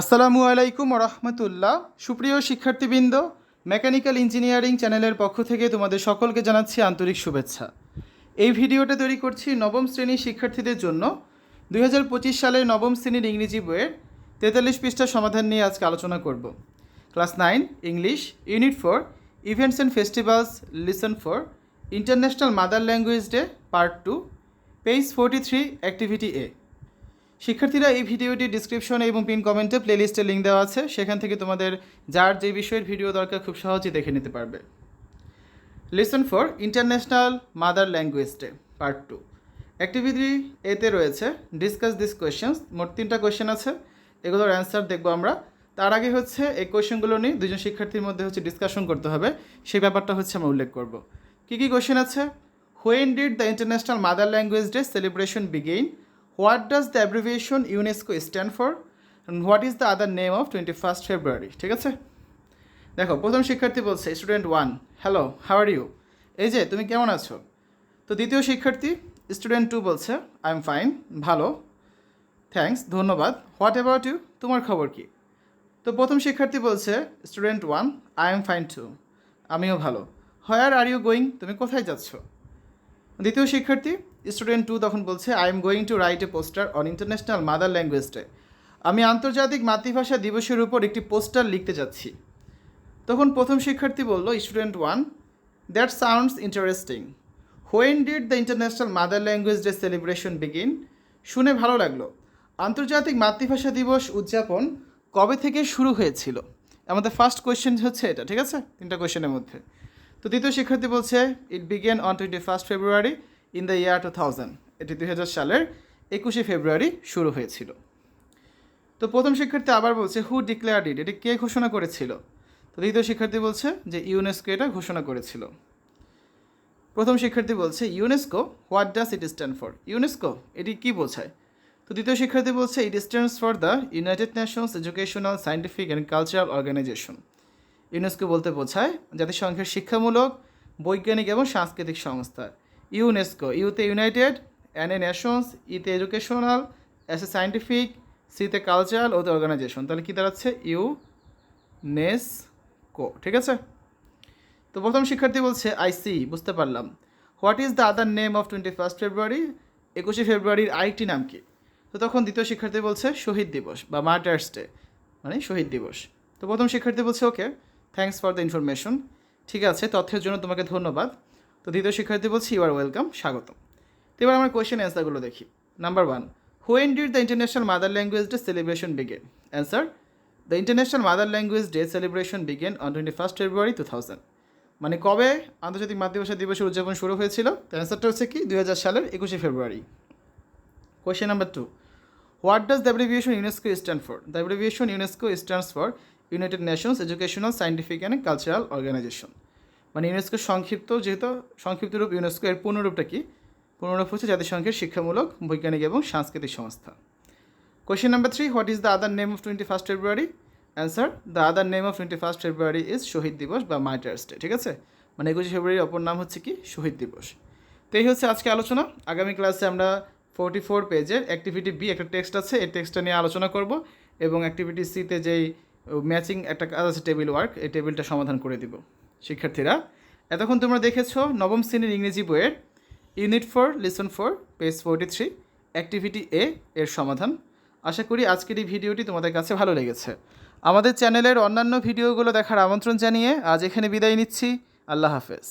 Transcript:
আসসালামু আলাইকুম রহমতুল্লাহ। সুপ্রিয় শিক্ষার্থীবৃন্দ, মেকানিক্যাল ইঞ্জিনিয়ারিং চ্যানেলের পক্ষ থেকে তোমাদের সকলকে জানাচ্ছি আন্তরিক শুভেচ্ছা। এই ভিডিওটা তৈরি করছি নবম শ্রেণির শিক্ষার্থীদের জন্য দুই হাজার পঁচিশ সালের নবম শ্রেণির ইংরেজি বইয়ের তেতাল্লিশ পৃষ্ঠার সমাধান নিয়ে আজকে আলোচনা করব। Class nine, English, unit four, events and festivals listen for, international mother language day, part two page forty three, activity A. শিক্ষার্থীরা এই ভিডিওটি ডিসক্রিপশনে এবং পিন কমেন্টে প্লেলিস্টে লিঙ্ক দেওয়া আছে। সেখান থেকে তোমাদের যার যে বিষয়ের ভিডিও দরকার খুব সহজেই দেখে নিতে পারবে। Listen for international mother language day part two activity এতে রয়েছে ডিসকাস দিস কোয়েশ্চেন্স মোট তিনটা কোয়েশ্চেন আছে, এগুলোর অ্যান্সার দেখব আমরা। তার আগে হচ্ছে এই কোয়েশ্চেনগুলো নিয়ে দুজন শিক্ষার্থীর মধ্যে হচ্ছে ডিসকাশন করতে হবে। সেই ব্যাপারটা হচ্ছে আমরা উল্লেখ করব। কী কী কোয়েশ্চেন আছে? When did the international mother language day celebration begin what does the abbreviation UNESCO stand for? What is the other name of twenty first February ঠিক আছে? দেখো, প্রথম শিক্ষার্থী বলছে student one hello how are you এই যে, তুমি কেমন আছো? তো দ্বিতীয় শিক্ষার্থী স্টুডেন্ট টু বলছে আই এম ফাইন ভালো থ্যাঙ্কস ধন্যবাদ। হোয়াট অ্যাবাউট ইউ তোমার খবর কি? তো প্রথম শিক্ষার্থী বলছে student one I am fine too আমিও ভালো। হোয়ার আর ইউ গোয়িং তুমি কোথায় যাচ্ছ? দ্বিতীয় শিক্ষার্থী স্টুডেন্ট টু তখন বলছে I am going to write a poster on international mother language day আমি আন্তর্জাতিক মাতৃভাষা দিবসের উপর একটি পোস্টার লিখতে যাচ্ছি। তখন প্রথম শিক্ষার্থী বলল student one that sounds interesting when did the international mother language day celebration begin শুনে ভালো লাগল। আন্তর্জাতিক মাতৃভাষা দিবস উদযাপন কবে থেকে শুরু হয়েছিল? আমাদের ফার্স্ট কোয়েশ্চেন হচ্ছে এটা, ঠিক আছে? তিনটা কোয়েশ্চেনের মধ্যে। তো দ্বিতীয় শিক্ষার্থী বলছে it began on twenty first February in the year two thousand এটি দুই হাজার সালের একুশে ফেব্রুয়ারি শুরু হয়েছিল। তো প্রথম শিক্ষার্থী আবার বলছে হু ডিক্লেয়ার্ড ইট এটি কে ঘোষণা করেছিল? তো দ্বিতীয় শিক্ষার্থী বলছে যে ইউনেস্কো এটা ঘোষণা করেছিল। প্রথম শিক্ষার্থী বলছে UNESCO what does it stand for UNESCO এটি কি বোঝায়? তো দ্বিতীয় শিক্ষার্থী বলছে it stands for the united nations educational scientific and cultural organization UNESCO বলতে বোঝায়, জাতিসংঘের শিক্ষামূলক, বৈজ্ঞানিক এবং সাংস্কৃতিক সংস্থা। ইউনেস্কো, ইউতে ইউনাইটেড অ্যান এ নেশনস, ইতে এডুকেশনাল অ্যাস এ সায়েন্টিফিক সিতে কালচারাল ও অর্গানাইজেশন। তাহলে কী দাঁড়াচ্ছে? ইউ নেসকো ঠিক আছে? তো প্রথম শিক্ষার্থী বলছে আই সি বুঝতে পারলাম। What is the other name of twenty first February একুশে ফেব্রুয়ারির আরেকটি নাম কি? তো তখন দ্বিতীয় শিক্ষার্থী বলছে, শহীদ দিবস বা মার্টার্স ডে মানে শহীদ দিবস। তো প্রথম শিক্ষার্থী বলছে okay thanks for the information ঠিক আছে, তথ্যের জন্য তোমাকে ধন্যবাদ। তো দ্বিতীয় শিক্ষার্থী বলছি ইউ আর ওয়েলকাম স্বাগতম। তো এবার আমরা কোয়েশ্চেন অ্যান্সারগুলো দেখি। Number one when did the international mother language day celebration began answer the international mother language day celebration began on twenty first February two thousand মানে কবে আন্তর্জাতিক মাতৃভাষা দিবসের উদযাপন শুরু হয়েছিল? তো অ্যান্সারটা হচ্ছে কি, দুই হাজার সালের একুশে ফেব্রুয়ারি question number two what does the abbreviation UNESCO stand for the abbreviation UNESCO stands for united nations educational scientific and cultural organization মানে ইউনেস্কো সংক্ষিপ্ত যেহেতু সংক্ষিপ্ত রূপ ইউনেস্কো এর পূর্ণরূপটা কি? পূর্ণরূপ হচ্ছে জাতিসংঘের শিক্ষামূলক, বৈজ্ঞানিক এবং সাংস্কৃতিক সংস্থা। Question number three what is the other name of twenty first February answer the other name of twenty first February is Shaheed Dibosh বা মার্টার্স ডে ঠিক আছে? মানে একুশে ফেব্রুয়ারির অপর নাম হচ্ছে কি? শহীদ দিবস তো এই হচ্ছে আজকে আলোচনা। আগামী ক্লাসে আমরা ফোরটি ফোর পেজের অ্যাক্টিভিটি বি একটা টেক্সট আছে, এই টেক্সটটা নিয়ে আলোচনা করব এবং অ্যাক্টিভিটি সিতে যেই ম্যাচিং একটা কাজ আছে টেবিল ওয়ার্ক এই টেবিলটা সমাধান করে দিব। শিক্ষার্থীরা, এতক্ষণ তোমরা দেখেছ নবম শ্রেণির ইংরেজি বইয়ের unit four lesson four page forty three activity A এর সমাধান। আশা করি আজকের এই ভিডিওটি তোমাদের কাছে ভালো লেগেছে। আমাদের চ্যানেলের অন্যান্য ভিডিওগুলো দেখার আমন্ত্রণ জানিয়ে আজ এখানে বিদায় নিচ্ছি। আল্লাহ হাফেজ।